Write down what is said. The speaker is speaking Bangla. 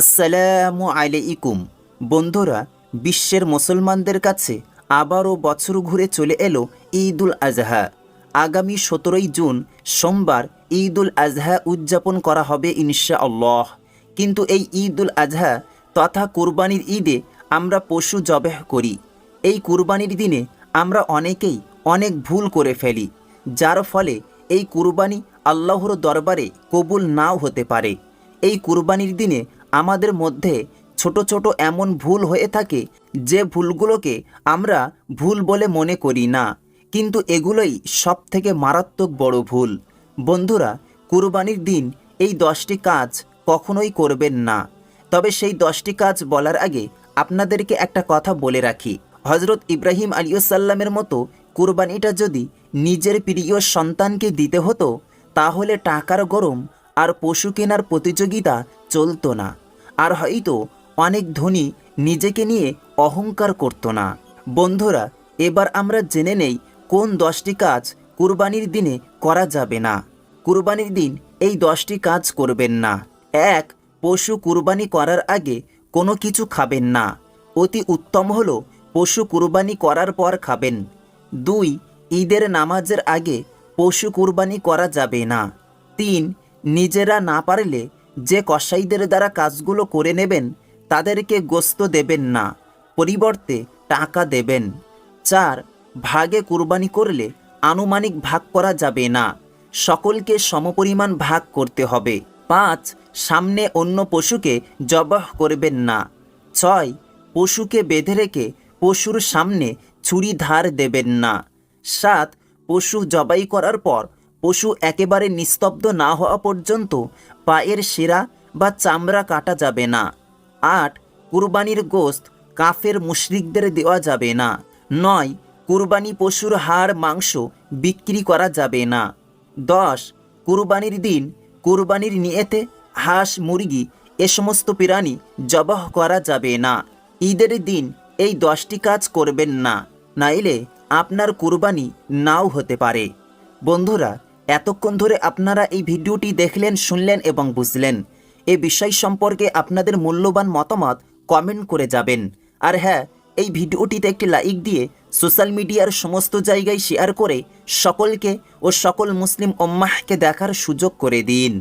আসসালামু আলাইকুম। বন্ধুরা, বিশ্বের মুসলমানদের কাছে আবারও বছর ঘুরে চলে এলো ঈদুল আজহা। আগামী সতেরোই জুন, সোমবার ঈদুল আজহা উদযাপন করা হবে ইনশা আল্লাহ কিন্তু এই ঈদুল আজহা তথা কুরবানির ঈদে আমরা পশু জবেহ করি। এই কুরবানির দিনে আমরা অনেকেই অনেক ভুল করে ফেলি, যার ফলে এই কুরবানি আল্লাহর দরবারে কবুল নাও হতে পারে। এই কুরবানির দিনে আমাদের মধ্যে ছোট ছোট এমন ভুল হয়ে থাকে যে ভুলগুলোকে আমরা ভুল বলে মনে করি না। কিন্তু এগুলোই সব থেকে মারাত্মক বড় ভুল। বন্ধুরা, কুরবানির দিন এই দশটি কাজ কখনোই করবেন না। তবে সেই দশটি কাজ বলার আগে আপনাদেরকে একটা কথা বলে রাখি। হজরত ইব্রাহিম আলিউসাল্লামের মতো কুরবানিটা যদি নিজের প্রিয় সন্তানকে দিতে হতো, তাহলে টাকার গরম আর পশু কেনার প্রতিযোগিতা চলতো না। আর হয়তো অনেক ধনী নিজেকে নিয়ে অহংকার করতো না। বন্ধুরা, এবার আমরা জেনে নেই কোন দশটি কাজ কুরবানির দিনে করা যাবে না। কুরবানির দিন এই দশটি কাজ করবেন না। এক, পশু কুরবানি করার আগে কোনো কিছু খাবেন না। অতি উত্তম হলো পশু কুরবানি করার পর খাবেন। দুই, ঈদের নামাজের আগে পশু কুরবানি করা যাবে না। তিন নিজেরা না পারলে যে কসাইদের দ্বারা কাজগুলো করে নেবেন, তাদেরকে গোস্ত দেবেন না, পরিবর্তে টাকা দেবেন। চার, ভাগে কুরবানি করলে আনুমানিক ভাগ করা যাবে না, সকলকে সমপরিমাণ ভাগ করতে হবে। পাঁচ, সামনে অন্য পশুকে জবাহ করবেন না। ছয়, পশুকে বেঁধে রেখে পশুর সামনে ছুরি ধার দেবেন না। সাত, পশু জবাই করার পর পশু একেবারে নিস্তব্ধ না হওয়া পর্যন্ত পায়ের শিরা বা চামড়া কাটা যাবে না। আট, কুরবানির গোস্ত কাফের মুশরিকদের দেওয়া যাবে না। নয়, কুরবানি পশুর হাড়, মাংস বিক্রি করা যাবে না। দশ, কুরবানির দিন, কুরবানির নিয়েতে হাঁস, মুরগি, এ সমস্ত প্রাণী জবাহ করা যাবে না। ঈদের দিন এই দশটি কাজ করবেন না, নাইলে আপনার কুরবানি নাও হতে পারে। বন্ধুরা এতক্ষণ ধরে আপনারা এই ভিডিওটি দেখলেন, শুনলেন এবং বুঝলেন। এ বিষয় সম্পর্কে আপনাদের মূল্যবান মতামত কমেন্ট করে যাবেন। আর হ্যাঁ এই ভিডিওটিতে একটি লাইক দিয়ে সোশ্যাল মিডিয়ার সমস্ত জায়গায় শেয়ার করে সকলকে ও সকল মুসলিম ওম্মাহকে দেখার সুযোগ করে দিন।